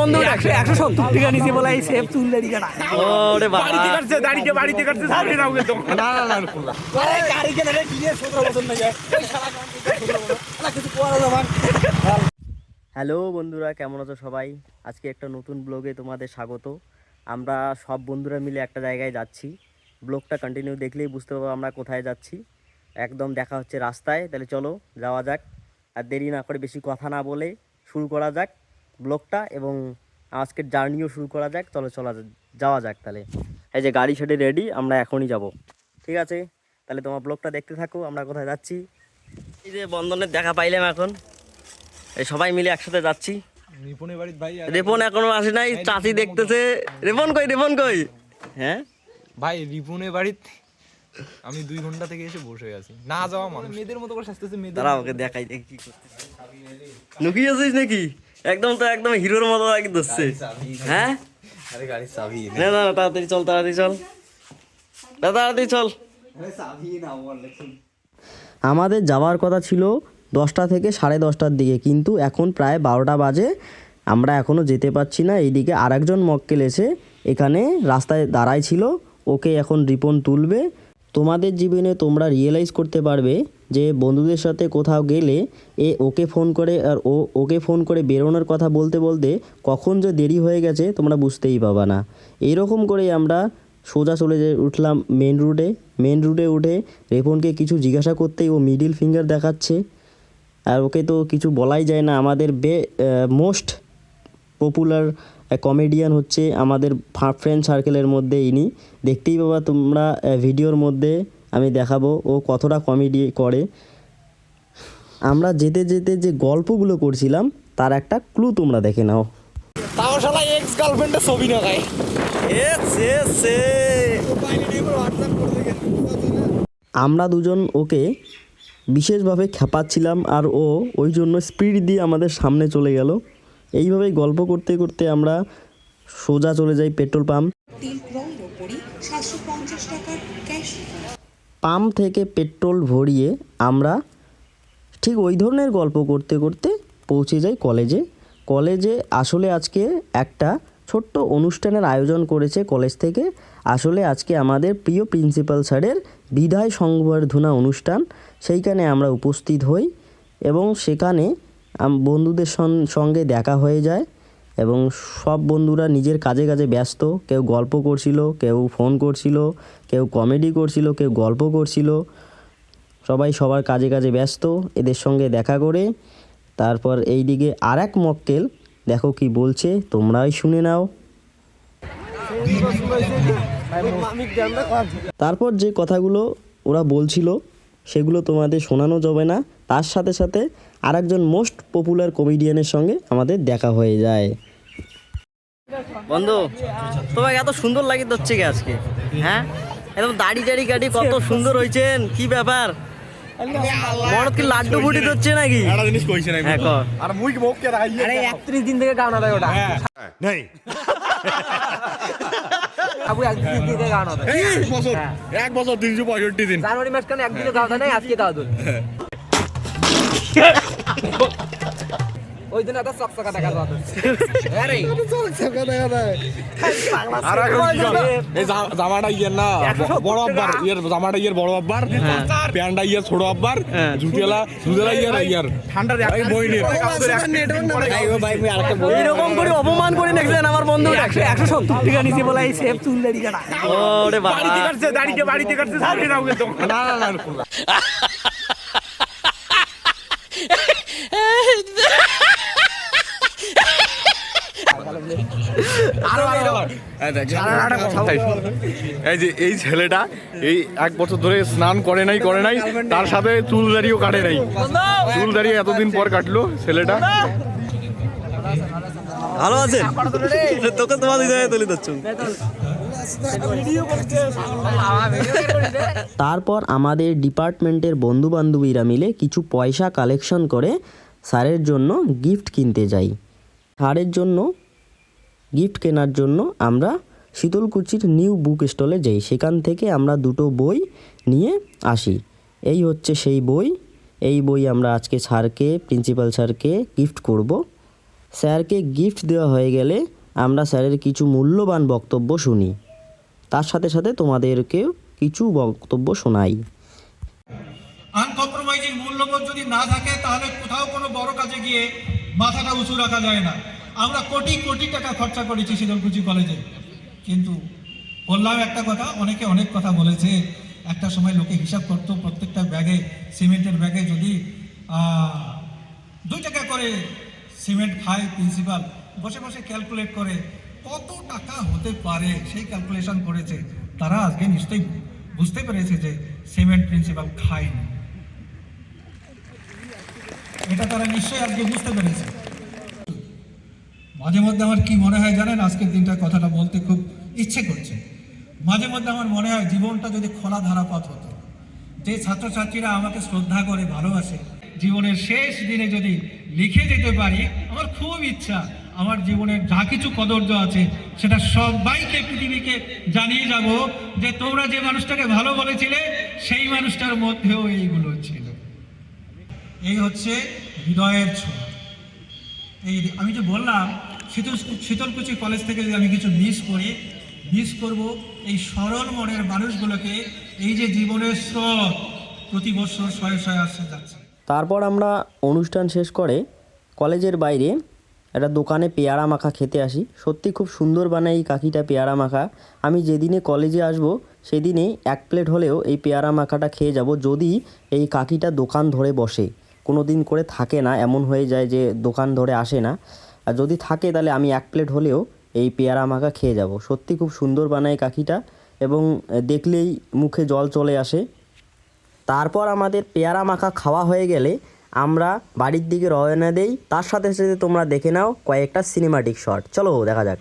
বন্ধু একশো একশো সত্তর টাকা নিচে বলে এই সেফ চুল দাড়ি কাটা। ওরে বাবা। বাড়িতে কাটছে দাড়িতে বাড়িতে কাটছে সামনে নাও কিন্তু। না না না খুললা গাড়ি কেনা রে দিয়ে সতেরো বছর না যায় ওই শালা কিছু করা যাবে হ্যালো বন্ধুরা কেমন আছো সবাই? আজকে একটা নতুন ব্লগে তোমাদের স্বাগত। আমরা সব বন্ধুরা মিলে একটা জায়গায় যাচ্ছি। ব্লগটা কন্টিনিউ দেখলেই বুঝতে পারব আমরা কোথায় যাচ্ছি। একদম দেখা হচ্ছে রাস্তায় তাহলে চলো যাওয়া যাক। আর দেরি না করে বেশি কথা না বলে শুরু করা যাক। ব্লগটা এবং আজকের জার্নিও শুরু করা যাক চলো চলা যাওয়া যাক তাহলে। এই যে গাড়ি সেটে রেডি আমরা এখনই যাব। ঠিক আছে? তাহলে তোমার ব্লগটা দেখতে থাকো আমরা কোথায় যাচ্ছি? এই যে বন্ধনের দেখা পাইলাম এখন। এই সবাই মিলে একসাথে যাচ্ছি। রেপন এখনও আসে নাই চাচি দেখতেছে। রেপন কই রেপন কই? হ্যাঁ? ভাই রিপুনের বাড়িতে আমি দুই ঘণ্টা থেকে এসে বসে আছি। না যাওয়া মানুষ। মেয়েদের মতো করে শাস্তেছে মেয়েদের ওকে দেখাই দেখি কি করতেছে। লুকিয়ে আছিস নাকি? একদম তো একদম হিরোর মতো একদম ধরছে হ্যাঁ? আরে গাড়ির চাবি না। না না, তাড়াতাড়ি চল তাড়াতাড়ি চল। না, তাড়াতাড়ি চল। আমাদের যাওয়ার কথা ছিল দশটা থেকে সাড়ে দশটার দিকে কিন্তু এখন প্রায় বারোটা বাজে। আমরা এখনও যেতে পারছি না এইদিকে আরেকজন মক্কেল এসে এখানে রাস্তায় দাঁড়ায় ছিল। ওকে এখন রিপন তুলবে। তোমাদের জীবনে তোমরা রিয়েলাইজ করতে পারবে যে বন্ধুদের সাথে কোথাও গেলে এ ওকে ফোন করে আর ও ওকে ফোন করে বেরোনোর কথা বলতে বলতে কখন যে দেরি হয়ে গেছে তোমরা বুঝতেই পাবা না। এইরকম করেই আমরা সোজা চলে যে উঠলাম মেন রুটে মেন রুটে উঠে রেপনকে কিছু জিজ্ঞাসা করতেই ও মিডিল ফিঙ্গার দেখাচ্ছে। আর ওকে তো কিছু বলাই যায় না। আমাদের বে মোস্ট পপুলার কমেডিয়ান হচ্ছে আমাদের ফ্রেন্ড সার্কেলের মধ্যে ইনি। দেখতেই পাবা তোমরা ভিডিওর মধ্যে আমি দেখাবো ও কতটা কমেডি করে। আমরা যেতে যেতে যে গল্পগুলো করছিলাম তার একটা ক্লু তোমরা দেখে নাও। তাও শালা এক্স গার্লফ্রেন্ডের ছবি না। গায় আমরা দুজন ওকে বিশেষভাবে খেপাচ্ছিলাম আর ও ওই জন্য স্পিড দিয়ে আমাদের সামনে চলে গেল। এইভাবেই গল্প করতে করতে আমরা সোজা চলে যাই পেট্রোল পাম্প। তেল ক্রয়ের ওপরই সাতশো পঞ্চাশ টাকার ক্যাশ পাম্প থেকে পেট্রোল ভরিয়ে আমরা ঠিক ওই ধরনের গল্প করতে করতে পৌঁছে যাই কলেজে। কলেজে আসলে আজকে একটা ছোট্ট অনুষ্ঠানের আয়োজন করেছে কলেজ থেকে। আসলে আজকে আমাদের প্রিয় প্রিন্সিপাল স্যারের বিদায় সংবর্ধনা অনুষ্ঠান। সেইখানে আমরা উপস্থিত হই এবং সেখানে বন্ধুদের সঙ্গে দেখা হয়ে যায়। এবং সব বন্ধুরা নিজের কাজে কাজে ব্যস্ত। কেউ গল্প করছিল, কেউ ফোন করছিল, কেউ কমেডি করছিল, কেউ গল্প করছিল। সবাই সবার কাজে কাজে ব্যস্ত, এদের সঙ্গে দেখা করে। তারপর এই দিকে আর এক মক্কেল, দেখো কি বলছে, তোমরাই শুনে নাও। তারপর যে কথাগুলো ওরা বলছিল, সেগুলো তোমাদের শোনানো যাবে না। তার সাথে সাথে আরেকজন মোস্ট পপুলার কমেডিয়ানের সঙ্গে আমাদের দেখা হয়ে যায়। বন্ধু তোমাকে এত সুন্দর লাগে হচ্ছে কি আজকে হ্যাঁ? একদম দাড়ি টাড়ি কাটি কত সুন্দর হয়েছেন কি ব্যাপার? বড় কি লাড্ডু ফুটি হচ্ছে নাকি? একটা জিনিস কইছে হ্যাঁ আর মুই মুখ কে রাখাই আরে একত্রিশ দিন থেকে গান হয় ওটা। নেই। আবু একত্রিশ দিন থেকে গান হবে এক বছর এক বছর তিনশো পঁয়ষট্টি দিন। জানুয়ারি মাস কেন একদিনে দাওয়া নাই আজকে দাওয়া দিল ওই দিন একটা চকচকা দেখা আরে? এই জামাটা ইয়ের না বড় আব্বার ইয়ের জামাটা ইয়ের বড় আব্বার প্যান্টটা ইয়ের ছোট আব্বার ইয়ের ইয়ের। এই বইনের করে অপমান করে দেখলেন আমার বন্ধু। একশো একশো সত্তর টাকা নিচে বলে এই সেফ চুল দাড়ি কাটা ওরে বাবা। বাড়িতে কাটছে দাড়িতে বাড়িতে কাটছে সামনে নাও কিন্তু। না না না। এই যে এই ছেলেটা এই এক বছর ধরে স্নান করে নাই করে নাই তার সাথে চুল দাড়িও কাটে নাই। চুল দাড়ি এতদিন পর কাটলো ছেলেটা। ভালো আছেন? তোকে তোমার হৃদয়ে তুলে দিচ্ছ তারপর আমাদের ডিপার্টমেন্টের বন্ধু বান্ধবীরা মিলে কিছু পয়সা কালেকশন করে স্যারের জন্য গিফট কিনতে যাই। স্যারের জন্য গিফট কেনার জন্য আমরা শীতলকুচির নিউ বুক স্টলে যাই। সেখান থেকে আমরা দুটো বই নিয়ে আসি। এই হচ্ছে সেই বই। এই বই আমরা আজকে স্যারকে প্রিন্সিপাল স্যারকে গিফট করব। স্যারকে গিফট দেওয়া হয়ে গেলে আমরা স্যারের কিছু মূল্যবান বক্তব্য শুনি। তার সাথে সাথে তোমাদেরকেও কিছু বক্তব্য শোনাই। আনকম্প্রোমাইজিং মূল্যবোধ যদি না থাকে, তাহলে কোথাও কোনো বড় কাজে গিয়ে মাথাটা উঁচু রাখা যায় না। আমরা কোটি কোটি টাকা খরচা করেছি শীতলকুচি কলেজে। কিন্তু বললাম একটা কথা, অনেকে অনেক কথা বলেছে, একটা সময় লোকে হিসাব করতো প্রত্যেকটা ব্যাগে, সিমেন্টের ব্যাগে যদি দুই টাকা করে সিমেন্ট খায় প্রিন্সিপাল, বসে বসে ক্যালকুলেট করে কত টাকা হতে পারে, সেই ক্যালকুলেশন করেছে। তারা আজকে নিশ্চয়ই বুঝতে পেরেছে যে সিমেন্ট প্রিন্সিপাল খায়নি। এটা তারা নিশ্চয়ই আজকে বুঝতে পেরেছে। মাঝে মধ্যে আমার কি মনে হয় জানেন? আজকের দিনটার কথাটা বলতে খুব ইচ্ছে করছে। মাঝে মধ্যে আমার মনে হয় জীবনটা যদি খোলা ধারাপথ হতো, যে ছাত্রছাত্রীরা আমাকে শ্রদ্ধা করে ভালোবাসে, জীবনের শেষ দিনে যদি লিখে যেতে পারি, আমার খুব ইচ্ছা আমার জীবনের যা কিছু কদর্য আছে, সেটা সবাইকে, পৃথিবীকে জানিয়ে যাব যে তোমরা যে মানুষটাকে ভালো বলেছিলে, সেই মানুষটার মধ্যেও এইগুলো ছিল। এই হচ্ছে হৃদয়ের ছোঁয়া। এই আমি যে বললাম শীতল শীতলকুচি কলেজ থেকে যদি আমি কিছু মিস করি মিস করব এই সরল মনের মানুষগুলোকে, এই যে জীবনের স্রোত, প্রতি বছর শয়ে শয়ে আসছে যাচ্ছে। তারপর আমরা অনুষ্ঠান শেষ করে কলেজের বাইরে একটা দোকানে পেয়ারা মাখা খেতে আসি। সত্যি খুব সুন্দর বানায় এই কাকিটা পেয়ারা মাখা। আমি যেদিনে কলেজে আসব, সেদিনে এক প্লেট হলেও এই পেয়ারা মাখাটা খেয়ে যাব, যদি এই কাকিটা দোকান ধরে বসে। কোনো দিন করে থাকে না, এমন হয়ে যায় যে দোকান ধরে আসে না। আর যদি থাকে তাহলে আমি এক প্লেট হলেও এই পেয়ারা মাখা খেয়ে যাব। সত্যি খুব সুন্দর বানায় কাকিটা এবং দেখলেই মুখে জল চলে আসে। তারপর আমাদের পেয়ারা মাখা খাওয়া হয়ে গেলে আমরা বাড়ির দিকে রওনা দেই। তার সাথে সাথে তোমরা দেখে নাও কয়েকটা সিনেমাটিক শট চলো দেখা যাক।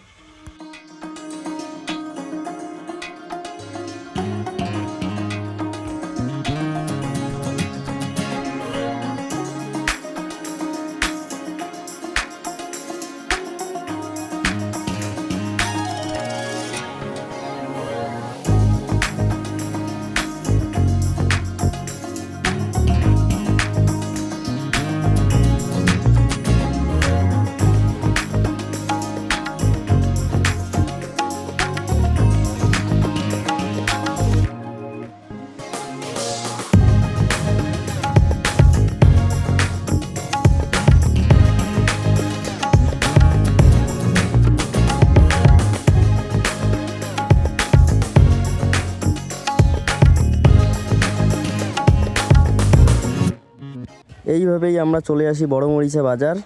এইভাবেই আমরা চলে আসি বড় মরিচা বাজার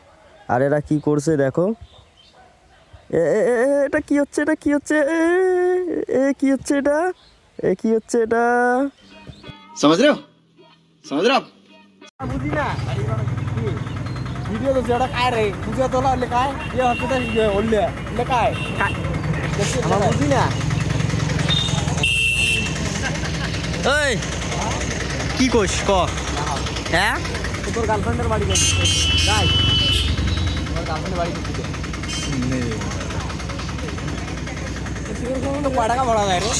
আর এরা কি করছে দেখো এ এ- এ- এ- এটা কি হচ্ছে এটা কি হচ্ছে এ এ কি হচ্ছে এটা এ কি হচ্ছে এটা समझ रहे हो समझ रहे हो आप বুঝি না ভিডিও তো যেটা काय रे तुझ्या তোলা হলে काय हे হচ্ছে तर हे ओल्ले ले काय আমার বুঝি না ওই কি কোষ ক হ্যাঁ তোর গার্লফ্রেন্ডের বাড়ি কোন যাই। তোর গার্লফ্রেন্ডের বাড়ি কোথায়? কয় টাকা ভাড়া দেয় রে?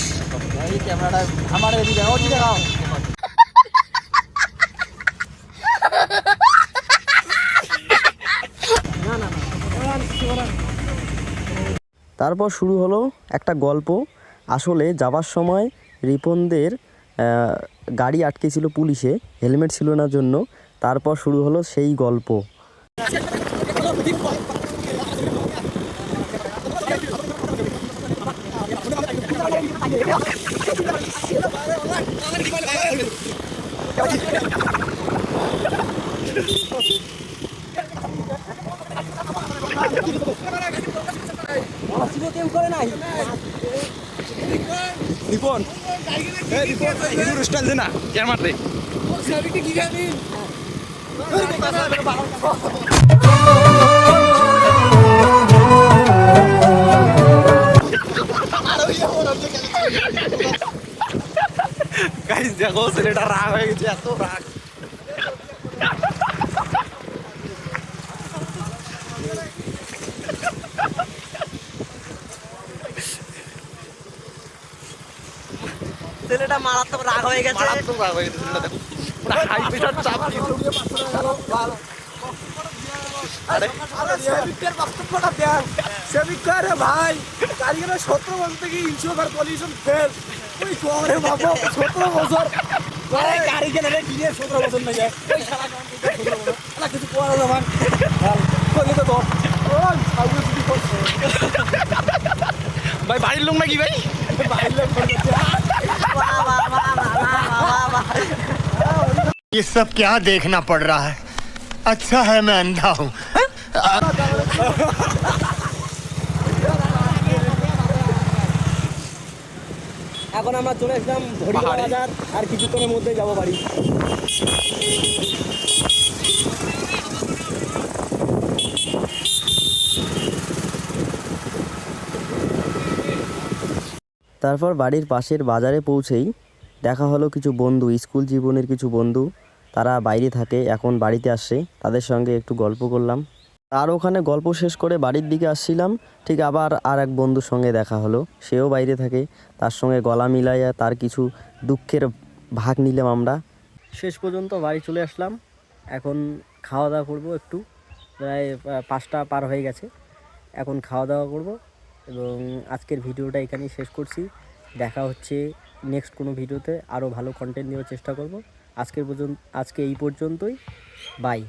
এই ক্যামেরাটা আমার এদিকে ও দিকে গাও না না না তারপর শুরু হলো একটা গল্প। আসলে যাবার সময় রিপনদের গাড়ি আটকে ছিল পুলিশে হেলমেট ছিল না জন্য। তারপর শুরু হলো সেই গল্প। করে নাই রিপন রিপন হিরোর স্টাইল দে না ইয়ার মারতে গাইস দেখো ছেলেটা রাগ হয়ে গেছে এত রাগ। ছেলেটা মারাত্মক রাগ হয়ে গেছে। মারাত্মক রাগ হয়ে গেছে ছেলেটা দেখো। হাই প্রেশার চাপ দিয়ে আরে সেবিকের বক্তব্যটা দেন সেবিকা রে ভাই? কারিগরের সতেরো বছর থেকে ইনসিওর পলিউশন ফেল ওই করে বাবা। সতেরো বছর আরে কারিগর রে দিয়ে সতেরো বছর না যায় ওই সারা সতেরো কিছু করা যাবে কই তো তোর ওই সাউরে যদি করছে ভাই বাড়ির লোক নাকি ভাই বাইরে করছে ये सब क्या देखना पड़ रहा है अच्छा है मैं अंधा हूँ এখন আমরা চলে আসলাম ভরিয়া বাজার আর কিছুক্ষণের মধ্যে যাব বাড়ি তারপর বাড়ির পাশের বাজারে পৌঁছেই দেখা হলো কিছু বন্ধু স্কুল জীবনের কিছু বন্ধু তারা বাইরে থাকে, এখন বাড়িতে আসছে তাদের সঙ্গে একটু গল্প করলাম। আর ওখানে গল্প শেষ করে বাড়ির দিকে আসছিলাম। ঠিক আবার আর এক বন্ধুর সঙ্গে দেখা হলো। সেও বাইরে থাকে। তার সঙ্গে গলা মিলাইয়া তার কিছু দুঃখের ভাগ নিলাম আমরা। শেষ পর্যন্ত বাড়ি চলে আসলাম। এখন খাওয়া দাওয়া করব একটু। প্রায় পাঁচটা পার হয়ে গেছে। এখন খাওয়া দাওয়া করব এবং আজকের ভিডিওটা এখানেই শেষ করছি। দেখা হচ্ছে নেক্সট কোনো ভিডিওতে। আরও ভালো কন্টেন্ট নেওয়ার চেষ্টা করব। আজকের পর্যন্ত আজকে এই পর্যন্তই। বাই